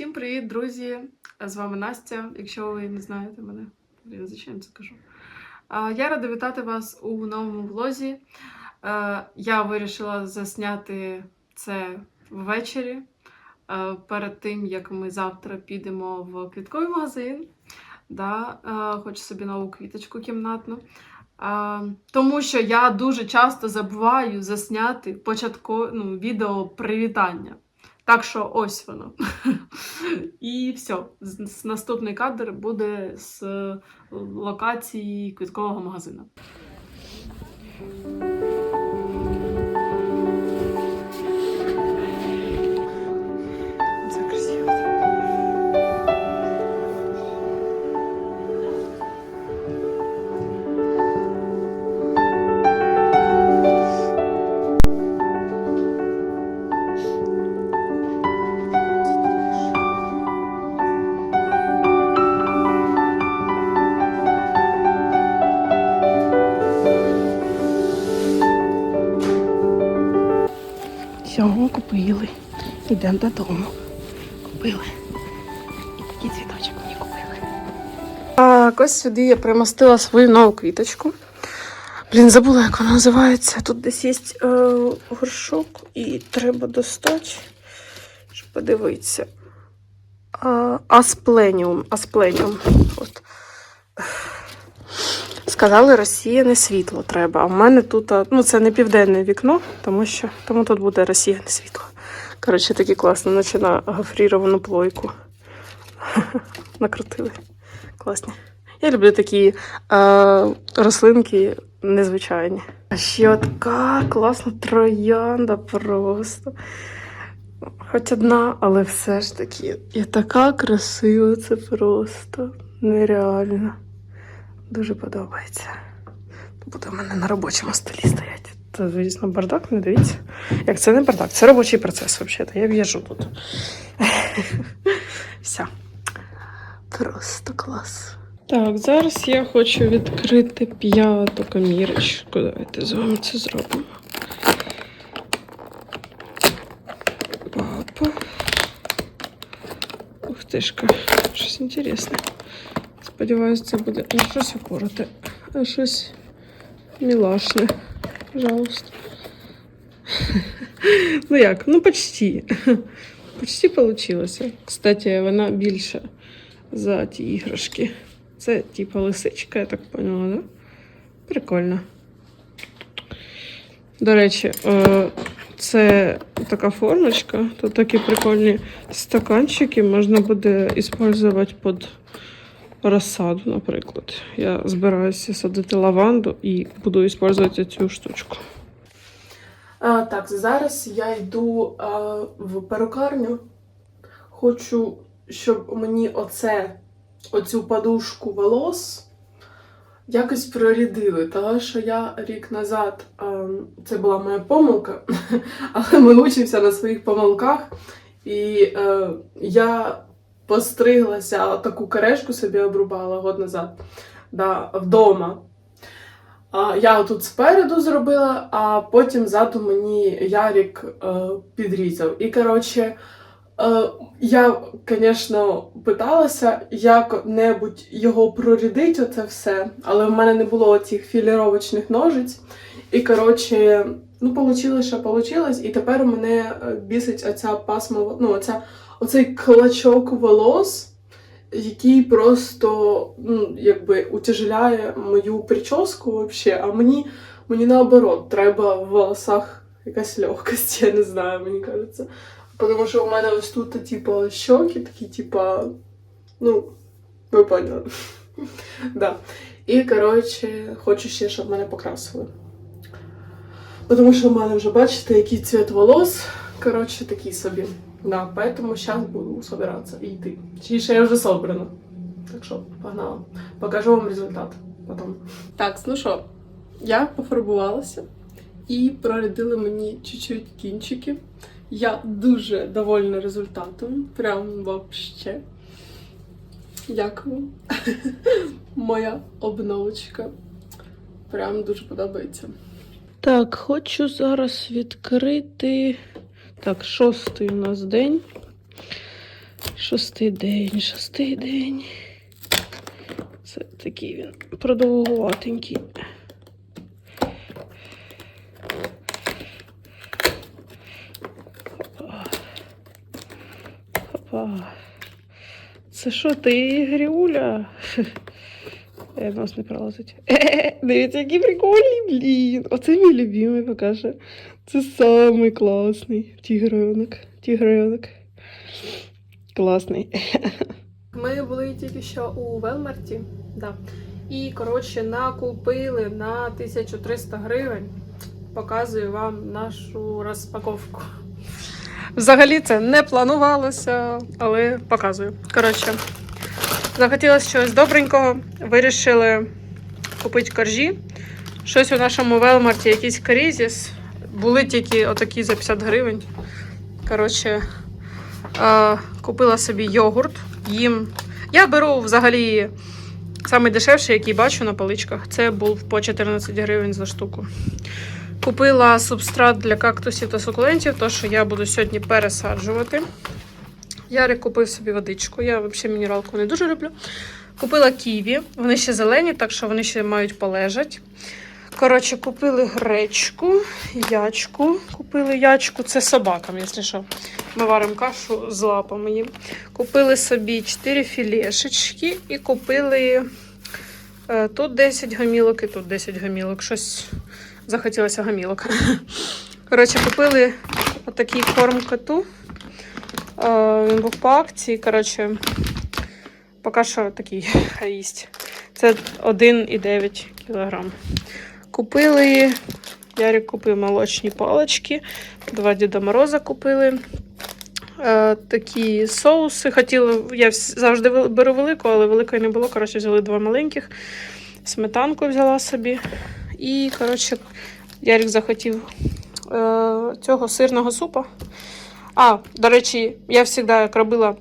Всім привіт, друзі! З вами Настя. Якщо ви не знаєте мене, я зачем це кажу. Я рада вітати вас у новому влозі. Я вирішила засняти це ввечері перед тим, як ми завтра підемо в квітковий магазин. Да, Хочу собі нову квіточку кімнатну. Тому що я дуже часто забуваю засняти початко, ну, відео привітання. Так що ось воно. І все. Наступний кадр буде з е, локації квіткового магазину. Йдемо додому. Купили. І такий цвіточок мені купили. Так, ось сюди я примостила свою нову квіточку. Блін, забула, як вона називається. Тут десь є е, горшок і треба достати, щоб подивитися. Аспленіум. Аспленіум. От. Сказали, розсіяне світло треба. А в мене тут, ну це не південне вікно, тому що тому тут буде розсіяне світло. Коротше, такі класно, наче на гофріровану плойку. Накрутили. Класні. Я люблю такі е, рослинки незвичайні. А ще така класна троянда просто. Хоч одна, але все ж таки. І така красива, це просто нереально. Дуже подобається. Буде в мене на робочому столі стоять. Це, звісно, бардак, не дивіться. Як це не бардак, це робочий процес, взагалі. Я в'їжджу тут. Все. Просто клас. Так, зараз я хочу відкрити п'яту комірочку. Давайте з вами це зробимо. Папа. Ух тишка, щось інтересне. Сподіваюсь, це буде не щось упороте, а щось мілашне. Пожалуйста. Ну як? Ну, почти. Почти получилося. Кстати, вона більша за ті іграшки. Це типа лисичка, я так поняла, да? Прикольно. До речі, е, це така формочка. Тут такі прикольні стаканчики. Можна буде використовувати під розсаду, наприклад. Я збираюся садити лаванду і буду використовувати цю штучку. А, так, зараз я йду а, в перукарню. Хочу, щоб мені оце, оцю подушку волос якось прорядили. Тому що я рік назад, а, це була моя помилка, але ми учимося на своїх помилках. І е, я постриглася, таку керешку собі обрубала год назад да, вдома. А, я тут спереду зробила, а потім ззаду мені Ярік е, підрізав. І коротше, е, я, звісно, питалася як-небудь його прорядити, оце все, але в мене не було цих філіровочних ножиць. І коротше, ну, получилось, що получилось, і тепер мене е, бісить оця пасма, ну, оця, оцей клочок волос який просто ну, якби утяжеляє мою прическу вообще, а мені, мені наоборот, треба в волосах якась легкость, я не знаю, мені кажеться. Тому що у мене ось тут, типу, щоки такі, типу, ну, ви поняли. да. І, коротше, хочу ще, щоб мене покрасили. Тому що в мене вже, бачите, який цвіт волос. Коротше, такий собі. Да, поэтому сейчас буду собираться и йти. Точніше, я вже собрана. Так що, погнала. Покажу вам результат потім. Так, ну що, я пофарбувалася і прорядили мені чуть-чуть кінчики. Я дуже довольна результатом. Прям вообще. Дякую. Моя обновочка. Прям дуже подобається. Так, хочу зараз відкрити. Так, шостий у нас день. Шостий день, шостий день. Це такий він продовгуватенький. Опа. Опа. Це що ти, Гріуля? Е, Нос не пролазить. Дивіться, які прикольні, блін. Оце мій любимий покаже. Це самий класний тігренок. Тігренок. Класний. Ми були тільки що у Велмарті. Да. І, коротше, накупили на 1300 гривень. Показую вам нашу розпаковку. Взагалі це не планувалося, але показую. Коротше, захотілося щось добренького. Вирішили купити коржі. Щось у нашому Велмарті, якийсь корізіс. Були тільки отакі за 50 гривень. Коротше, купила собі йогурт. Їм. Я беру взагалі самий дешевший, який бачу на поличках. Це був по 14 гривень за штуку. Купила субстрат для кактусів та сукулентів, то що я буду сьогодні пересаджувати. Ярик купив собі водичку. Я взагалі мінералку не дуже люблю. Купила ківі. Вони ще зелені, так що вони ще мають полежати. Коротше, купили гречку, ячку. Купили ячку, це собакам, якщо що. Ми варимо кашу з лапами їм. Купили собі 4 філешечки і купили е, тут 10 гамілок і тут 10 гамілок. Щось захотілося гамілок. Коротше, купили отакий корм коту. Е, Він був по акції. Коротше, поки що такий їсть. Це 1,9 кг. Купили. Ярик купив молочні палички. Два Діда Мороза купили. Е, такі соуси. Хотіла, я завжди беру велику, але великої не було. Коротше, взяли два маленьких. Сметанку взяла собі. І, коротше, Ярик захотів е, цього сирного супа. А, до речі, я завжди як робила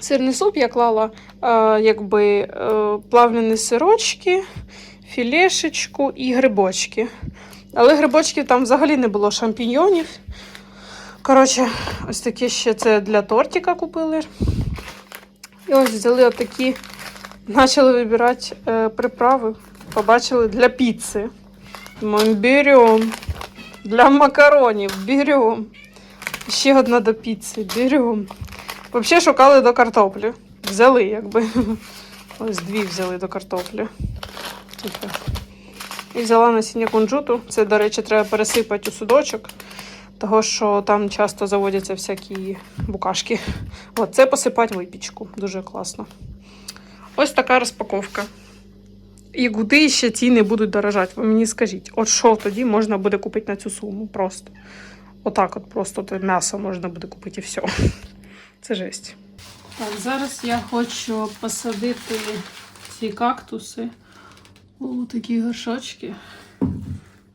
сирний суп, я клала е, якби е, плавлені сирочки, філешечку і грибочки. Але грибочків там взагалі не було шампіньйонів. Коротше, ось такі ще це для тортика купили. І ось взяли отакі, почали вибирати е, приправи. Побачили для піци. Ми беремо. Для макаронів беремо. Ще одна до піци беремо. Взагалі шукали до картоплі. Взяли, якби. Ось дві взяли до картоплі. І взяла насіння кунжуту. Це, до речі, треба пересипати у судочок, того що там часто заводяться всякі букашки. От це посипати випічку. Дуже класно. Ось така розпаковка. І куди ще ціни будуть дорожати? Ви мені скажіть, от що тоді можна буде купити на цю суму? Просто. Отак, от просто те м'ясо можна буде купити і все. Це жесть. Так, зараз я хочу посадити ці кактуси у такі горшочки.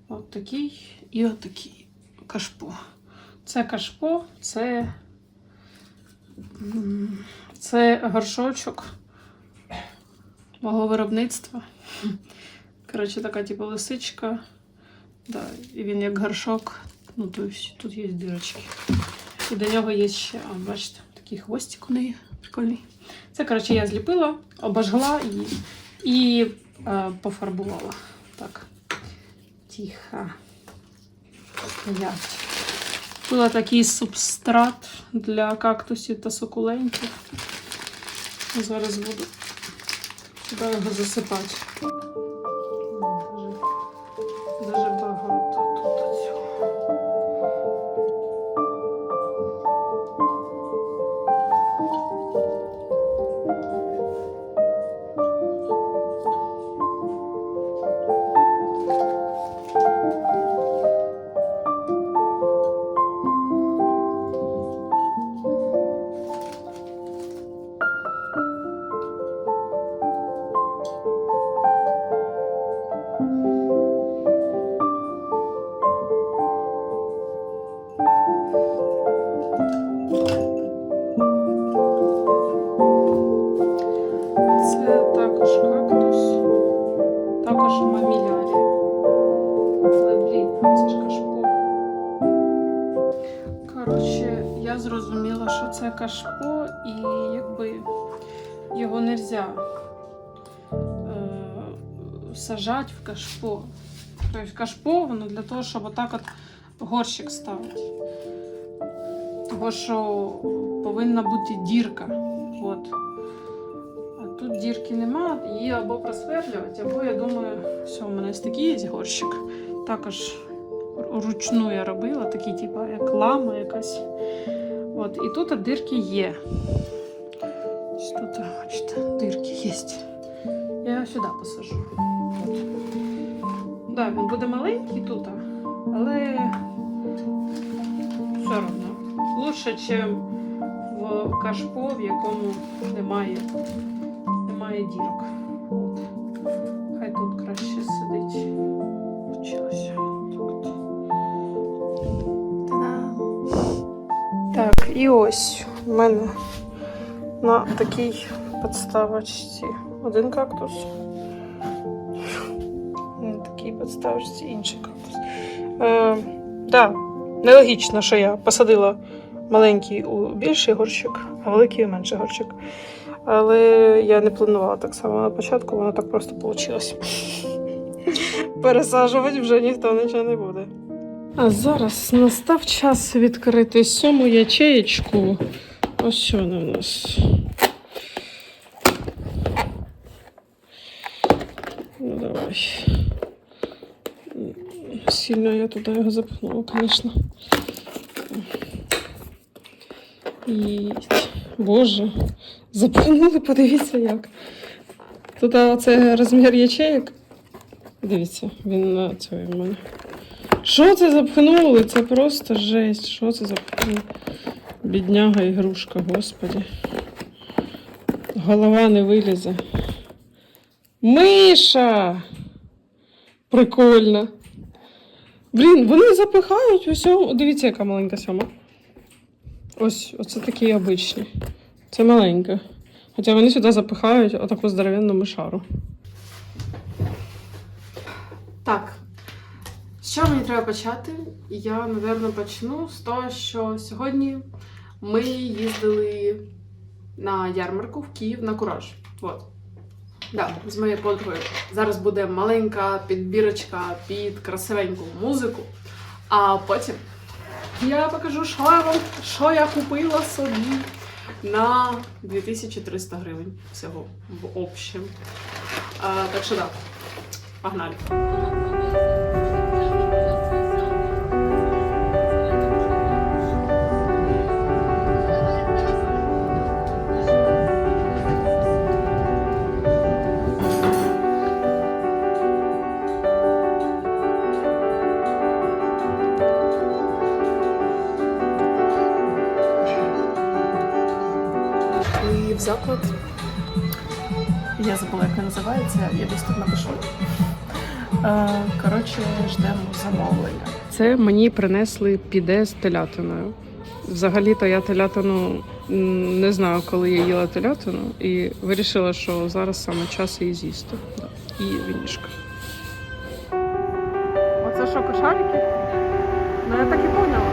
От такий і от кашпо. Це кашпо, це, це горшочок мого виробництва. Коротше, така типу лисичка. Да, і він як горшок. Ну, тобто тут є дирочки. І до нього є ще, бачите, такий хвостик у неї прикольний. Це, коротше, я зліпила, обожгла і, і е, пофарбувала. Так. Тихо. Стоять. Купила такий субстрат для кактусів та сукулентів. Зараз буду сюди його засипати. Кашпо. Тобто кашпо воно для того, щоб отак от горщик ставити. Того, що повинна бути дірка. От. А тут дірки нема, її або просверлювати, або я думаю, все, у мене ось такий є горщик. Також ручну я робила, такі, типу, як лама якась. От, і тут дирки є. Тут, бачите, дирки є. Я сюди посажу. Да, він буде маленький тут, але все одно. Лучше, ніж в кашпо, в якому немає, немає дірок. От. Хай тут краще сидить. Вчилася. Та-дам! Так, і ось у мене на такій підставочці один кактус. На інший кактус. Е, да, нелогічно, що я посадила маленький у більший горщик, а великий у менший горщик. Але я не планувала так само на початку, воно так просто вийшло. Пересаджувати вже ніхто нічого не буде. А зараз настав час відкрити сьому ячеєчку. Ось що вона в нас. Ну давай. Сильно я туди його запхнула, звісно. І... Боже, запхнули, подивіться як. Тут оце розмір ячеїк. Дивіться, він на цьому в мене. Що це запхнули? Це просто жесть. Що це запхнули? Бідняга ігрушка, господі. Голова не вилізе. Миша! Прикольно. Блін, вони запихають усьому. Дивіться, яка маленька сьома. Ось, оце такі обичні. Це маленька. Хоча вони сюди запихають отаку здоровенну мишару. Так. З чого мені треба почати? Я, напевно, почну з того, що сьогодні ми їздили на ярмарку в Київ на кураж. От. Да, з моєю подругою. Зараз буде маленька підбірочка під красивеньку музику. А потім я покажу, що я вам, що я купила собі на 2300 гривень всього в общем. А, так що так, погнали. Я забула, як він називається, я десь тут напишу. Е, Коротше, ждемо замовлення. Це мені принесли піде з телятиною. Взагалі-то я телятину не знаю, коли я їла телятину, і вирішила, що зараз саме час її з'їсти. І вінішка. Оце що, кошарики? Ну я так і поняла.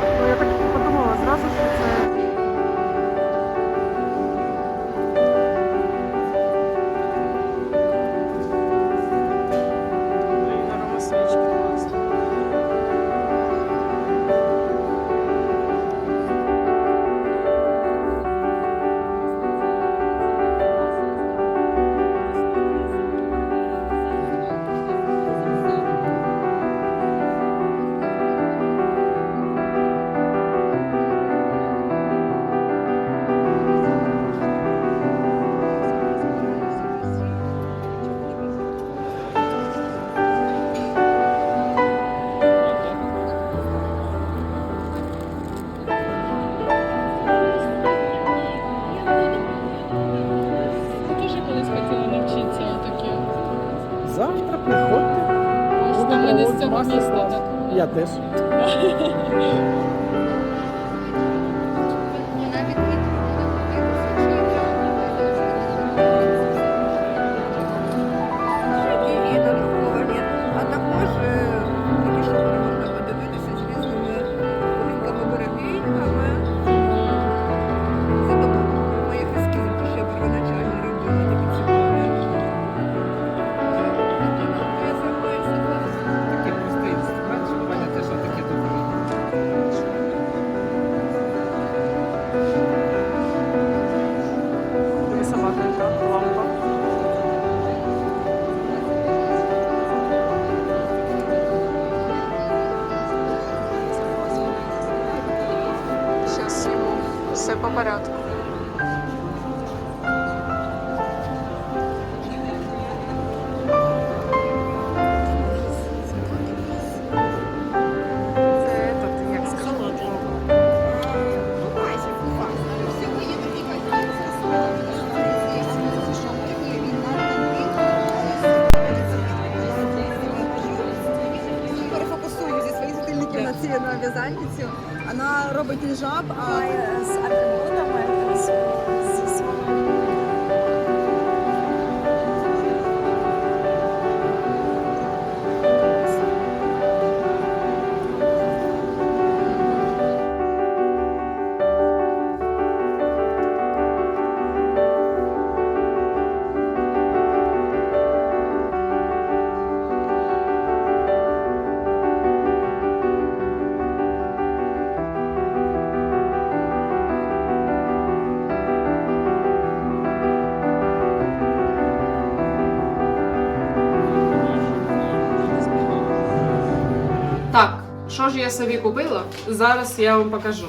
Що ж я собі купила? Зараз я вам покажу.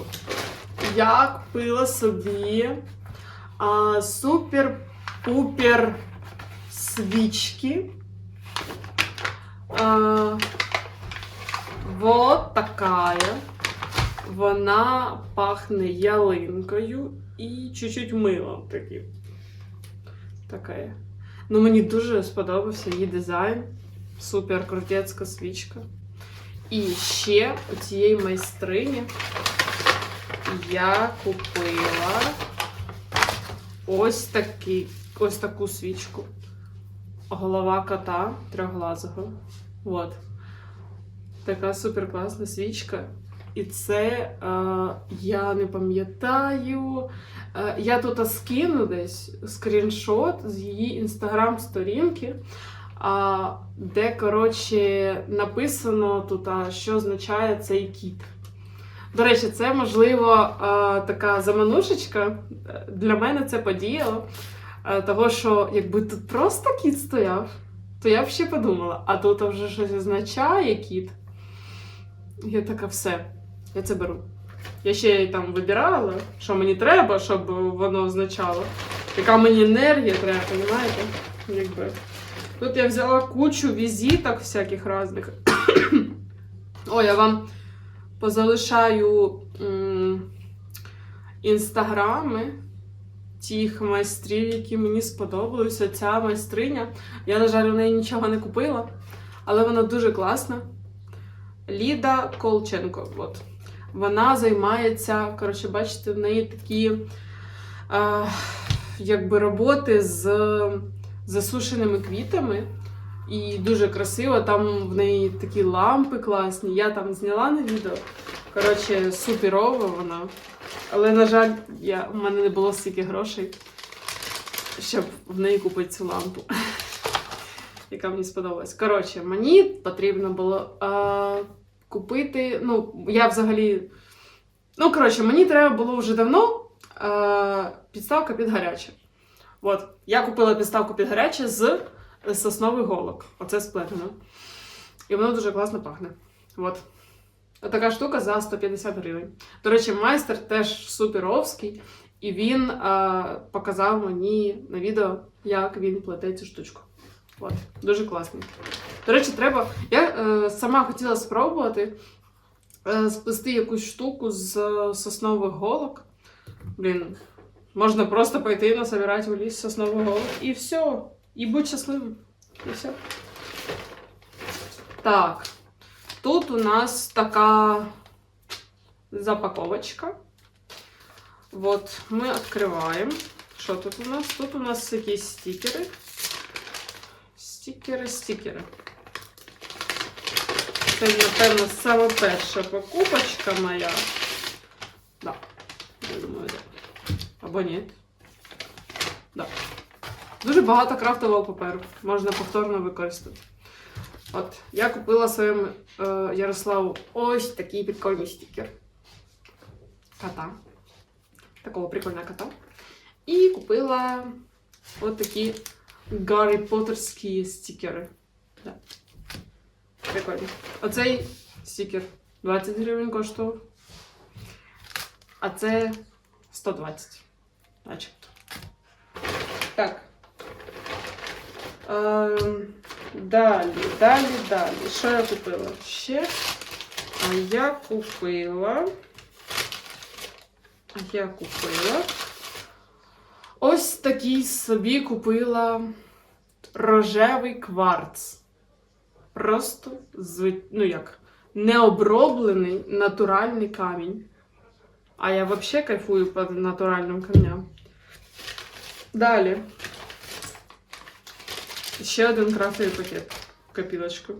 Я купила собі а, супер-пупер свічки. А, вот такая. Вона пахне ялинкою і чуть-чуть милом таким. Такая. Ну, мені дуже сподобався її дизайн. Супер крутецька свічка. І ще у цієї майстрині я купила ось такий, ось таку свічку. Голова кота трьохглазого. От. Така супер класна свічка. І це е, я не пам'ятаю. Е, я тут скину десь скріншот з її інстаграм-сторінки де, коротше, написано тут, що означає цей кіт. До речі, це, можливо, а, така заманушечка. Для мене це подіяло. Того, що якби тут просто кіт стояв, то я б ще подумала, а тут вже щось означає кіт. Я така, все, я це беру. Я ще й там вибирала, що мені треба, щоб воно означало. Яка мені енергія треба, розумієте? Якби. Тут я взяла кучу візиток всяких різних. О, я вам позалишаю інстаграми тих майстрів, які мені сподобалися. Ця майстриня. Я, на жаль, у неї нічого не купила, але вона дуже класна. Ліда Колченко. От. Вона займається, коротше, бачите, в неї такі е, якби роботи з засушеними квітами. І дуже красиво, там в неї такі лампи класні. Я там зняла на відео. Коротше, суперова вона. Але, на жаль, я, у мене не було стільки грошей, щоб в неї купити цю лампу, яка мені сподобалась. Коротше, мені потрібно було е, купити. Ну, я взагалі. Ну, коротше, мені треба було вже давно е, підставка під гаряче. От, я купила підставку під гаряче з соснових голок. Оце сплетено. І воно дуже класно пахне. От. Така штука за 150 гривень. До речі, майстер теж суперовський, і він е, показав мені на відео, як він плете цю штучку. От, дуже класний. До речі, треба. Я е, сама хотіла спробувати е, сплести якусь штуку з соснових голок. Блін, Можна просто пойти насобирать в ліс соснового голок і все. І будь щасливим. І все. Так. Тут у нас така запаковочка. Вот, ми відкриваємо. Що тут у нас? Тут у нас якісь стікери. Стікери, стікери. Це, напевно, саме перша покупочка моя. Да. Я думаю, так. Або ні. Да. Дуже багато крафтового паперу. Можна повторно використати. От, я купила своєму е, Ярославу ось такий прикольний стікер. Кота. Такого прикольного кота. І купила от такі Гаррі Поттерські стікери. Да. Прикольно. Оцей стікер 20 гривень коштував. А це 120. Начебто. Так. Ем, далі, далі, далі. Що я купила? Ще. А я купила. Я купила. Ось такий собі купила рожевий кварц. Просто, ну як, необроблений натуральний камінь. А я вообще кайфую по натуральним камням. Далі. Ще один крафтовий пакет копілочку.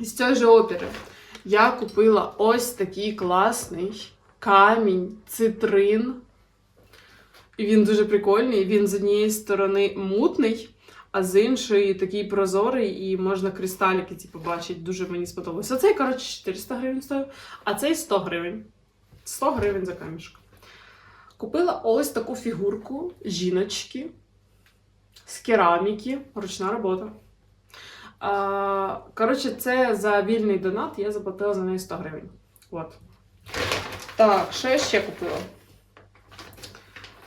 З цієї ж опери я купила ось такий класний камінь, цитрин. І він дуже прикольний. Він з однієї сторони мутний, а з іншої такий прозорий, і можна кристаліки ці побачити. Дуже мені сподобалося. Цей, коротше, 400 гривень стоїв, а цей 100 гривень. 100 гривень за камішок. Купила ось таку фігурку жіночки з кераміки, ручна робота. Коротше, це за вільний донат, я заплатила за неї 100 гривень. От. Так, що я ще купила?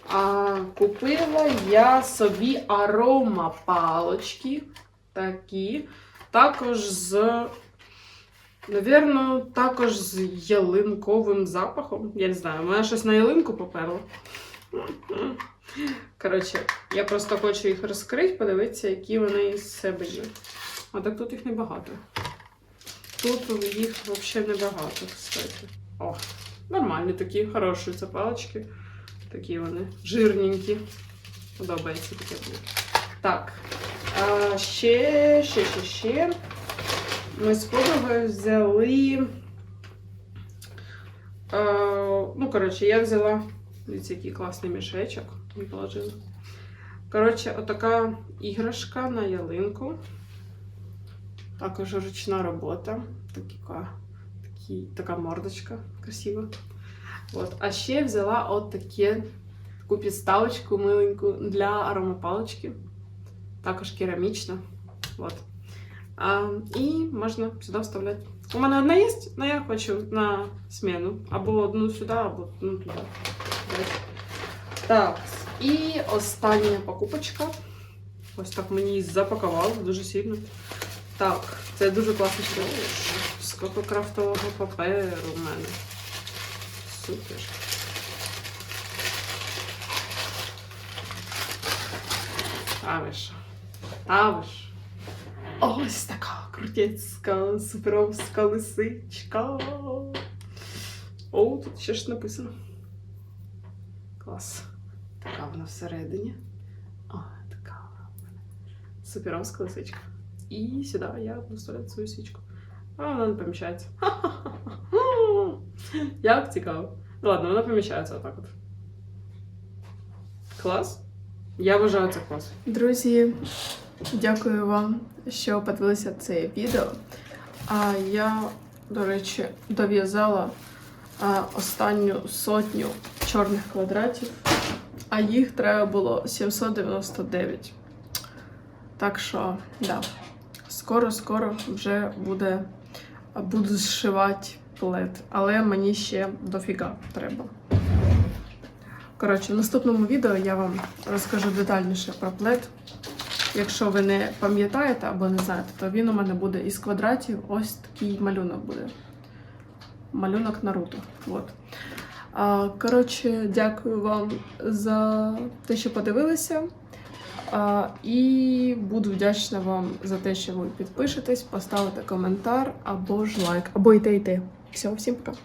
А, купила я собі арома палочки. Такі. Також з. Навірно, також з ялинковим запахом. Я не знаю, мене щось на ялинку поперло. Коротше, я просто хочу їх розкрити, подивитися, які вони із себе є. А так тут їх небагато. Тут їх взагалі небагато, кстати. О, нормальні такі, хороші це палички. Такі вони жирненькі. Подобається таке. Так. А, ще, ще, ще, ще. Ми з подругою взяли. А, ну, коротше, я взяла. Дивіться, який класний мішечок. Положила. Коротше, отака іграшка на ялинку. Також ручна робота. Така, такі, така мордочка красива. От. А ще взяла от таке, таку підставочку миленьку для аромапалочки. Також керамічна. От. А, і можна сюди вставляти. У мене одна є, але я хочу на зміну. Або одну сюди, або одну туди. Так, і остання покупочка. Ось так мені її запакували дуже сильно. Так, це дуже чоловік. Скільки крафтового паперу в мене. Супер. А ви що? А ви що? Ось така крутецька, суперовська лисичка. О, тут ще ж написано. Клас. Така вона всередині. О, така вона в мене. Суперовська лисичка. І сюди я буду вставляти свою свічку. А вона не поміщається. Як цікаво. Ну ладно, вона поміщається отак от. Клас. Я вважаю це клас. Друзі, Дякую вам, що подивилися це відео. А я, до речі, дов'язала останню сотню чорних квадратів, а їх треба було 799. Так що, да, скоро-скоро вже буде, буду зшивати плед, але мені ще дофіга треба. Коротше, в наступному відео я вам розкажу детальніше про плед. Якщо ви не пам'ятаєте або не знаєте, то він у мене буде із квадратів. Ось такий малюнок буде. Малюнок Наруто. От. А, коротше, дякую вам за те, що подивилися. А, і буду вдячна вам за те, що ви підпишетесь, поставите коментар або ж лайк, або і те, і те. Все, всім пока.